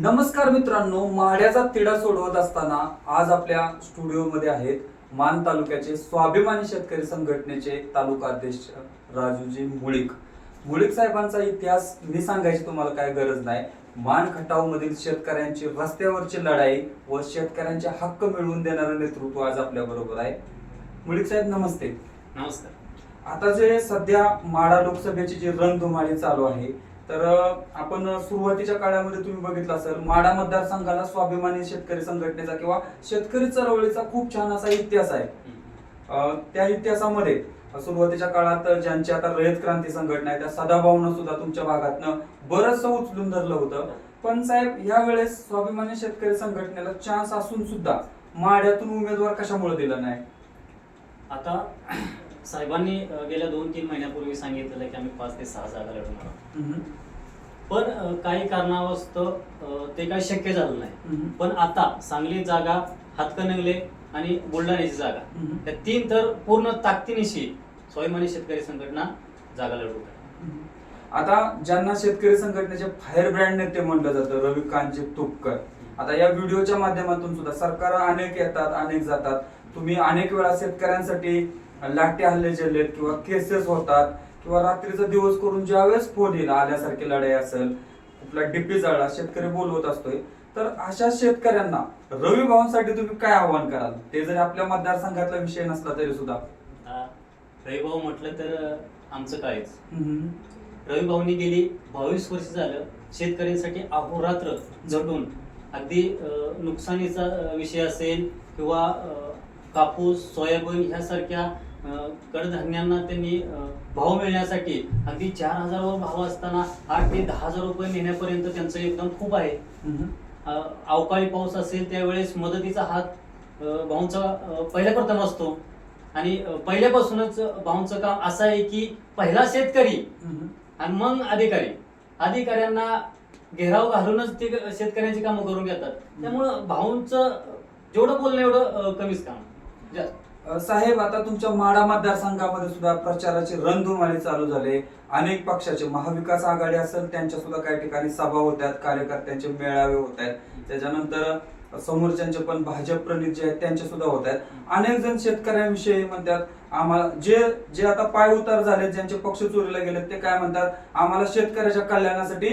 नमस्कार मित्रांनो माढ्याचा तिढा सोडवत असताना आज आपल्या स्टुडिओमध्ये आहेत मान तालुक्याचे स्वाभिमानी शेतकरी संघटनेचे तालुका अध्यक्ष राजूजी मुळीक. मुळीक साहेबांचा इतिहास मी सांगायची तुम्हाला काय गरज नाही. मान खटाव मधील शेतकऱ्यांची रस्त्यावरची लढाई व शेतकऱ्यांचे हक्क मिळवून देणारं नेतृत्व आज आपल्या बरोबर आहे. मुळीक साहेब नमस्ते. नमस्कार. आता जे सध्या माडा लोकसभेची जी रणधुमाळी चालू आहे तर आपण सुरुवातीच्या काळामध्ये तुम्ही बघितलं असेल माडा मतदारसंघाला स्वाभिमानी शेतकरी संघटनेचा किंवा शेतकरी चळवळीचा खूप छान असा इतिहास आहे. त्या इतिहासामध्ये सुरुवातीच्या काळात ज्यांची आता रयत क्रांती संघटना आहे त्या सदाभाऊनं सुद्धा तुमच्या भागातनं बरंचसं उचलून धरलं होतं. पण साहेब या वेळेस स्वाभिमानी शेतकरी संघटनेला चान्स असून सुद्धा माड्यातून उमेदवार कशामुळे दिला नाही? आता साहेबांनी गेल्या दोन तीन महिन्यापूर्वी सांगितलेलं की आम्ही पाच ते सहा जागा लढवणार आहोत. पण काही कारणावस्तव अ, ते काही शक्य झालं नाही. पण आता सांगली जागा हातकणंगले आणि बुलढाण्याची जागा. त्या तीन तर पूर्ण ताकदीनिशी स्वाभिमानी शेतकरी संघटना जागा लढवत आहे आता ज्यांना शेतकरी संघटनेचे फायर ब्रँड नेते म्हणलं जातं रविकांतजी तुपकर आता या व्हिडिओच्या माध्यमातून सुद्धा सरकार अनेक येतात अनेक जातात. तुम्ही अनेक वेळा शेतकऱ्यांसाठी लाठी हल्ले झेललेत किंवा केसेस होतात किंवा रात्रीचा दिवस करून ज्यावेळेस फोन येईल आल्यासारखी लढाई असेल कुठला डिप्पी जाळा शेतकरी बोलवत असतोय तर अशा शेतकऱ्यांना रवी भावांसाठी तुम्ही काय आव्हान कराल? ते जरी आपल्या मतदारसंघातला विषय नसला तरी सुद्धा. आता रविभाऊ म्हटलं तर आमचं कायच हम्म. रविभाऊनी गेली बावीस वर्ष झालं शेतकऱ्यांसाठी अहोरात्र झटून. अगदी नुकसानीचा विषय असेल किंवा कापूस सोयाबीन ह्यासारख्या कडधान्यांना त्यांनी भाव मिळण्यासाठी अगदी चार हजारावर भाव असताना आठ ते दहा हजार रुपये नेण्यापर्यंत त्यांचं योगदान खूप आहे. अवकाळी पाऊस असेल त्यावेळेस मदतीचा हात भाऊंचा अ, पहिल्या प्रथम असतो. आणि पहिल्यापासूनच भाऊंचं काम असं आहे की पहिला शेतकरी. आणि मग अधिकारी. अधिकाऱ्यांना घेराव घालूनच ते शेतकऱ्यांची कामं करून घेतात. त्यामुळं भाऊंचं जेवढं बोलणं एवढं कमीच काम. जास्त. साहेब आता तुमच्या माडा मतदारसंघामध्ये सुद्धा प्रचाराची रणधुमाळी चालू झाले. अनेक पक्षाचे महाविकास आघाडी असेल त्यांच्या सुद्धा काही ठिकाणी सभा होत आहेत कार्यकर्त्यांचे मेळावे होत आहेत त्याच्यानंतर समोरच्यांचे पण भाजप प्रणित जे आहेत त्यांचे सुद्धा होत आहेत अनेक जण शेतकऱ्यांविषयी म्हणतात आम्हाला जे जे आता पाय उतार झाले ज्यांचे पक्ष चोरीला गेलेत ते काय म्हणतात? आम्हाला शेतकऱ्याच्या कल्याणासाठी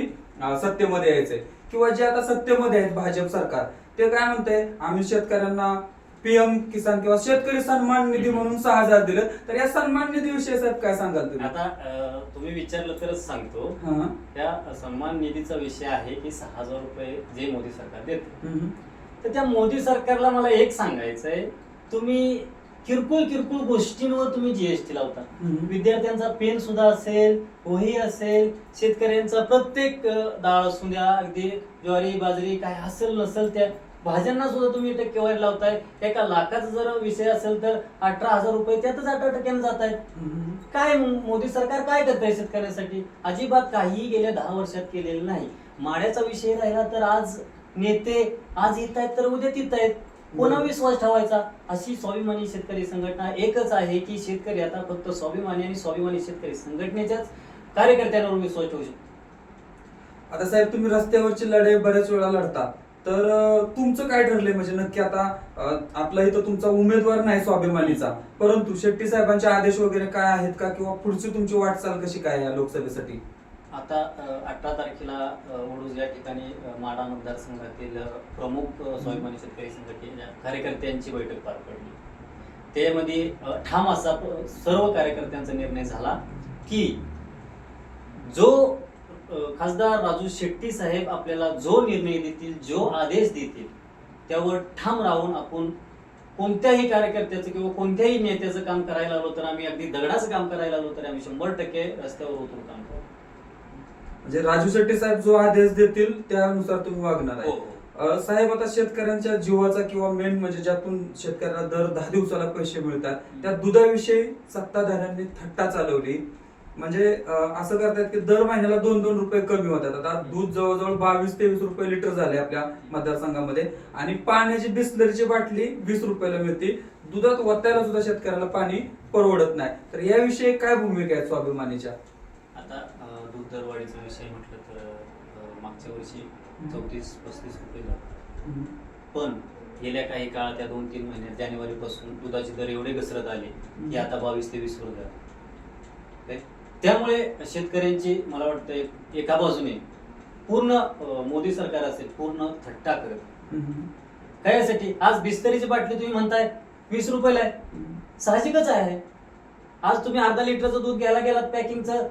सत्तेमध्ये यायचंय. किंवा जे आता सत्तेमध्ये आहेत भाजप सरकार ते काय म्हणते आम्ही शेतकऱ्यांना पीएम किसान किंवा शेतकरी सन्मान निधी म्हणून सहा हजार दिले तर या सन्मान निधी विषयी साहेब काय सांगाल तुम्ही आता अ, तुम्ही विचारलं तरच सांगतो हा. त्या सन्मान निधीचा विषय आहे की सहा हजार रुपये जे मोदी सरकार देते हम्म. तर त्या मोदी सरकारला मला एक सांगायचंय तुम्ही किरकोळ किरकोळ गोष्टींवर तुम्ही जीएसटी लावता हम्म. विद्यार्थ्यांचा पेन सुद्धा असेल वही असेल शेतकऱ्यांचा प्रत्येक अ, डाळ असू द्या अगदी ज्वारी बाजरी काय असेल नसेल त्या भाज्यांना सुद्धा तुम्ही टक्केवारी लावताय. एका लाखाचा जर विषय असेल तर अठरा हजार रुपये त्यातच अठरा टक्क्याने जात आहेत. काय मोदी सरकार काय करत आहे शेतकऱ्यांसाठी? अजिबात काहीही गेल्या दहा वर्षात केलेलं नाही. माड्याचा विषय राहिला तर आज नेते आज येत आहेत तर उद्या तिथं आहेत कोणा विश्वास ठेवायचा? अशी स्वाभिमानी शेतकरी संघटना एकच आहे की शेतकरी आता फक्त स्वाभिमानी आणि स्वाभिमानी शेतकरी संघटनेच्याच कार्यकर्त्यांवर विश्वास ठेवू शकतो. आता साहेब तुम्ही रस्त्यावरची लढाई बऱ्याच वेळा लढता. तर तुमचं काय ठरलंय? म्हणजे नक्की आता आपला इथं तुमचा उमेदवार नाही स्वाभिमानीचा. परंतु शेट्टी साहेबांचे आदेश वगैरे काय आहेत का? किंवा पुढची तुमची वाटचाल कशी काय या लोकसभेसाठी? आता अठरा तारखेला अ, वडूज या ठिकाणी माडा मतदारसंघातील प्रमुख स्वाभिमानी शेतकरी संघटने कार्यकर्त्यांची बैठक पार पडली. त्यामध्ये ठाम असा सर्व कार्यकर्त्यांचा निर्णय झाला की जो खासदार राजू शेट्टी साहेब आपल्याला जो निर्णय देतील जो आदेश देतील त्यावर ठाम राहून आपण कोणत्याही कार्यकर्त्याचं किंवा कोणत्याही नेत्याचं काम करायला आलो तर आम्ही अगदी दगडाचं काम करायला आलो तर आम्ही शंभर टक्के रस्त्यावर उतरून काम करू. म्हणजे राजू शेट्टी साहेब जो आदेश देतील त्यानुसार तुम्ही वागणार हो, आहे. हो. अ, साहेब आता शेतकऱ्यांच्या जीवाचा किंवा मेन म्हणजे ज्यातून शेतकऱ्याला दर दहा दिवसाला पैसे मिळतात त्या दुधाविषयी सत्ताधाऱ्यांनी थट्टा चालवली. म्हणजे असं करतात की दर महिन्याला दोन दोन रुपये कमी होतात. आता दूध जवळजवळ बावीस तेवीस रुपये लिटर झाले आपल्या मतदारसंघामध्ये. आणि पाण्याची बिस्लरीची बाटली वीस रुपयाला मिळते. दुधात वतायला सुद्धा शेतकऱ्याला पाणी परवडत नाही. तर याविषयी काय भूमिका आहे स्वाभिमानीच्या? आता दूध दरवाढीचा विषय म्हटलं तर मागच्या वर्षी चौतीस पस्तीस रुपये झाले. पण गेल्या काही काळात त्या दोन तीन महिन्यात जानेवारीपासून दुधाचे दर एवढे घसरत आले की आता बावीस वर झाले. काय? त्यामुळे शेतकऱ्यांची मला वाटतं एक- बाजूने पूर्ण मोदी सरकार असेल पूर्ण थट्टा करत. काय यासाठी आज बिस्तरीची बाटली तुम्ही म्हणताय वीस रुपयाला आहे. साहजिकच आहे. आज तुम्ही अर्धा लिटरचं दूध घ्यायला गेलात पॅकिंगचं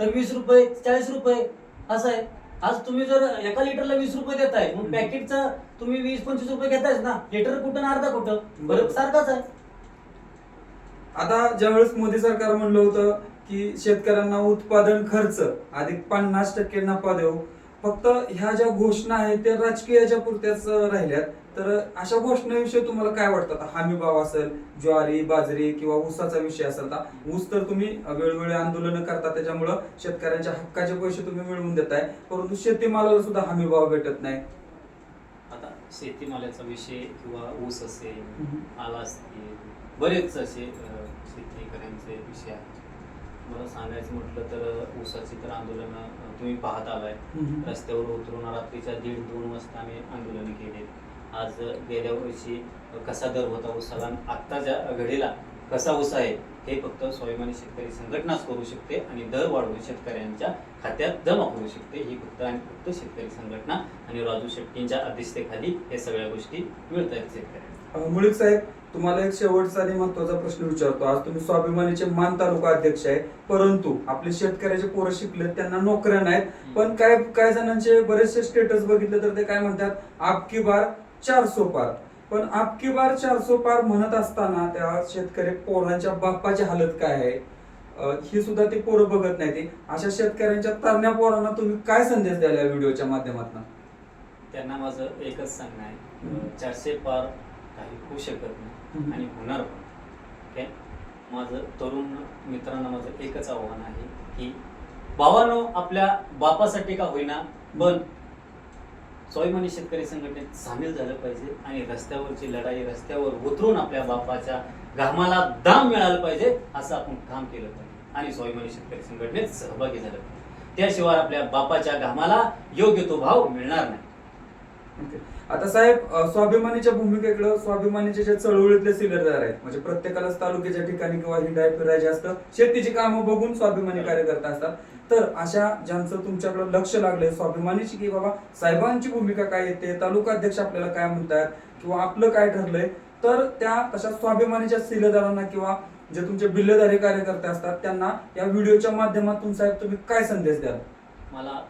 तर वीस रुपये चाळीस रुपये असं आहे. आज तुम्ही जर एका लिटरला वीस रुपये देताय मग पॅकेटचं तुम्ही वीस पंचवीस रुपये घेतायच ना. लिटर कुठं आणि अर्धा कुठं? फरक सारखाच आहे. आता ज्यावेळेस मोदी सरकार म्हणलं होतं की शेतकऱ्यांना उत्पादन खर्च अधिक पन्नास टक्के नफा देऊ. फक्त ह्या ज्या घोषणा आहेत त्या राजकीयाच्या पुरत्याच राहिल्यात. तर अशा घोषणेविषयी तुम्हाला काय वाटतं? हमी भाव असेल ज्वारी बाजरी किंवा ऊसाचा विषय असेल तर. ऊस तर तुम्ही वेळोवेळी आंदोलनं करता त्याच्यामुळं शेतकऱ्यांच्या हक्काचे पैसे तुम्ही मिळवून देताय. परंतु शेतीमालाला सुद्धा हमी भाव भेटत नाही. आता शेतीमालाचा विषय किंवा ऊस असेल आला असतील बरेच असे शेतकऱ्यांचे विषय आहेत. मला सांगायचं म्हटलं तर ऊसाची तर आंदोलनं तुम्ही पाहत आलाय. रस्त्यावर उतरून रात्रीच्या दीड दोन वाजता आम्ही आंदोलन केले. आज गेल्या वर्षी कसा दर होता ऊसाला आत्ताच्या घडीला कसा ऊस आहे हे फक्त स्वाभिमानी शेतकरी संघटनाच करू शकते आणि दर वाढवून शेतकऱ्यांच्या खात्यात जमा करू शकते. ही फक्त आणि फक्त शेतकरी संघटना आणि राजू शेट्टींच्या अध्यक्षतेखाली हे सगळ्या गोष्टी मिळत आहेत शेतकऱ्यांना मुळीक साहेब तुम्हाला एक शेवटचा आणि महत्त्वाचा प्रश्न विचारतो. आज तुम्ही स्वाभिमानीचे मान तालुका अध्यक्ष आहे. परंतु आपले शेतकऱ्याचे पोरं शिकले त्यांना नोकऱ्या नाहीत. पण काय काय जणांचे बरेचसे स्टेटस बघितले तर ते काय म्हणतात? आपकी बार चारसो पार. पण आपकी बार चारसो पार म्हणत असताना त्या शेतकरी पोरांच्या बाप्पाची हालत काय आहे? ही सुद्धा ते पोरं बघत नाही ते अशा शेतकऱ्यांच्या तरण्या पोरांना तुम्ही काय संदेश द्याल या व्हिडिओच्या माध्यमातून? त्यांना माझं एकच सांगणं आहे. चारशे पार काही होऊ शकत नाही. आणि होणार पण. ओके माझं तरुण मित्रांना माझं एकच आव्हान आहे की भावानो आपल्या बापासाठी का होईना पण स्वाभिमानी शेतकरी संघटनेत सामील झालं पाहिजे आणि रस्त्यावरची लढाई रस्त्यावर उतरून आपल्या बापाच्या घामाला दाम मिळालं पाहिजे असं आपण काम केलं पाहिजे. आणि स्वाभिमानी शेतकरी संघटनेत सहभागी झालं पाहिजे. त्याशिवाय आपल्या बापाच्या घामाला योग्य तो भाव मिळणार नाही. आता साहेब स्वाभिमानीच्या भूमिकेकडे स्वाभिमानीचे जे चळवळीतले सिलेदार आहेत म्हणजे प्रत्येकालाच तालुक्याच्या ठिकाणी किंवा हिंडाय फिरायचे असतं शेतीची कामं बघून स्वाभिमानी कार्यकर्ता असतात. तर अशा ज्यांचं तुमच्याकडे लक्ष लागलंय स्वाभिमानीची की बाबा साहेबांची भूमिका काय येते तालुका अध्यक्ष आपल्याला काय म्हणतात किंवा आपलं काय ठरलंय तर त्या तशा स्वाभिमानीच्या सिलेदारांना किंवा जे तुमचे बिल्लेदारी कार्यकर्ते असतात त्यांना या व्हिडिओच्या माध्यमातून साहेब तुम्ही काय संदेश द्याल? मला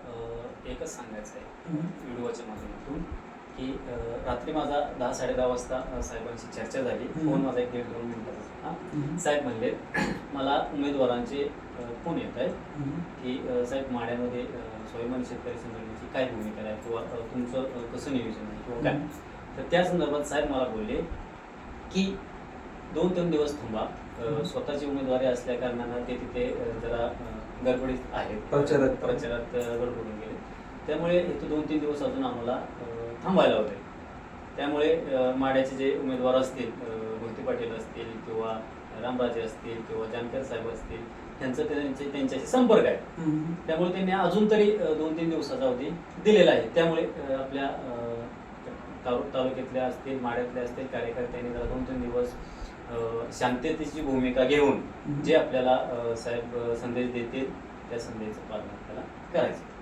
एकच सांगायचं आहे व्हिडिओच्या माध्यमातून की रात्री माझा दहा साडे दहा वाजता साहेबांशी चर्चा झाली. फोन माझा एक दीड दोन मिनिटाचा हा. साहेब म्हणले मला उमेदवारांचे फोन येत आहेत की साहेब माड्यामध्ये स्वाभिमानी शेतकरी संघटनेची काय भूमिका आहे किंवा तुमचं कसं नियोजन आहे किंवा काय? तर त्या संदर्भात साहेब मला बोलले की दोन तीन दिवस थांबा. स्वतःची उमेदवारी असल्या कारणानं ते तिथे जरा गडबडीत आहेत. प्रचारात. प्रचारात गडबडून गेले. त्यामुळे इथं दोन तीन दिवस अजून आम्हाला थांबायला होते. त्यामुळे माड्याचे जे उमेदवार असतील मोहिते पाटील असतील किंवा रामराजे असतील किंवा जानकर साहेब असतील त्यांचं त्यांचे त्यांच्याशी संपर्क आहे. त्यामुळे त्यांनी अजून तरी दोन तीन दिवसाचा अवधी दिलेला आहे. त्यामुळे आपल्या तालुक्यातल्या असतील माड्यातल्या असतील कार्यकर्त्यांनी जरा दोन तीन दिवस शांततेची भूमिका घेऊन. जे आपल्याला साहेब संदेश देतील त्या संदेशाचं पालन आपल्याला करायचं.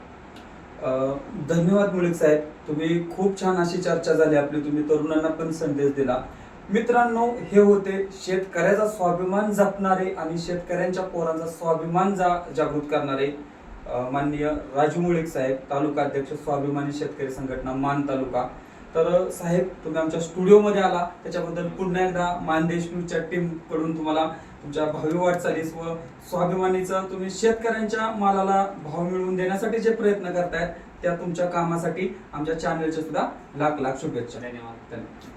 धन्यवाद मुळीक साहेब. तुम्ही खूप छान अशी चर्चा झाली आपली. तुम्ही तरुणांना पण संदेश दिला. मित्रांनो हे होते शेतकऱ्याचा स्वाभिमान जपणारे आणि शेतकऱ्यांच्या पोरांचा स्वाभिमान जा जागृत करणारे माननीय राजू मुळीक साहेब तालुका अध्यक्ष स्वाभिमानी शेतकरी संघटना मान तालुका. तर साहेब तुम्ही आमच्या स्टुडिओमध्ये आला. त्याच्याबद्दल पुन्हा एकदा मानदेश न्यूजच्या टीमकडून तुम्हाला तुमच्या भावी वाटचालीस व स्वाभिमानीचं तुम्ही शेतकऱ्यांच्या मालाला भाव मिळवून देण्यासाठी जे प्रयत्न करतायत त्या तुमच्या कामासाठी आमच्या चॅनलच्या सुद्धा लाख लाख शुभेच्छा. धन्यवाद. धन्यवाद.